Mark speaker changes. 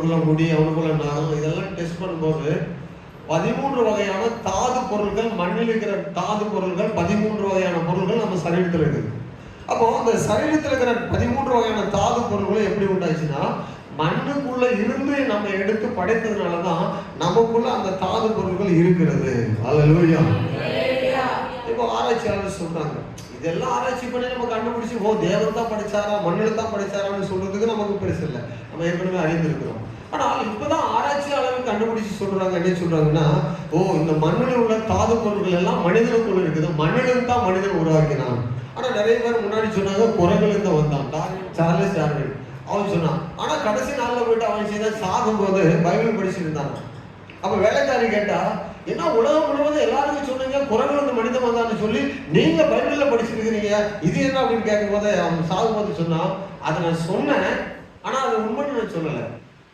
Speaker 1: அவனுக்குள்ள முடி அவனுக்குள்ள நகம் இதெல்லாம் டெஸ்ட் பண்ணும்போது பதிமூன்று வகையான தாது பொருள்கள் மண்ணில் இருக்கிற தாது பொருள்கள் பதிமூன்று வகையான பொருட்கள் நம்ம சரீரத்தில் இருக்குது. அப்போ அந்த சரீரத்தில் இருக்கிற பதிமூன்று வகையான தாது பொருள்களும் எப்படி உண்டாச்சுன்னா மண்ணுக்குள்ள இருந்து நம்ம எடுத்து படைத்ததுனால தான் நமக்குள்ள அந்த தாது பொருட்கள் இருக்கிறது. அல்லேலூயா ஆராய்ச்சியாளர் சொல்றாங்க. இதெல்லாம் ஆராய்ச்சி பண்ணி நம்ம கண்டுபிடிச்சு ஓ தேவன் தான் படிச்சாரா மண்ணில் தான் படிச்சாரான்னு சொல்றதுக்கு நமக்கு பெருசு இல்லை. நம்ம ஏற்கனவே அறிந்திருக்கிறோம். ஆனால் இப்பதான் ஆராய்ச்சியாளர்கள் கண்டுபிடிச்சு சொல்றாங்க என்ன சொல்றாங்கன்னா ஓ இந்த மண்ணில் உள்ள தாது பொருட்கள் எல்லாம் மனிதனுக்குள்ள இருக்குது. மண்ணிலும் தான் மனிதன் உருவாக்கினான். ஆனா நிறைய பேர் முன்னாடி சொன்னாங்க குரங்கிலிருந்து வந்தான். Darwin, Charles Darwin. அவன் சொன்னான் ஆனா கடைசி நாளில் போயிட்டு அவன் செய்த சாகும் போது பைபிள் படிச்சுட்டு அப்ப வேலைக்காரி கேட்டா என்ன உலகம் முழுவதும் எல்லாருக்கும் சொன்னீங்க குரங்கு வந்து மனிதன் வந்தான்னு சொல்லி நீங்க பைபிள்ல படிச்சிருக்கிறீங்க. இது என்ன அப்படின்னு கேட்கும் போது அவன் சாகும் போது சொன்னான். அதை நான் சொன்னேன் ஆனா அது உண்மைன்னு நான் சொல்லலை.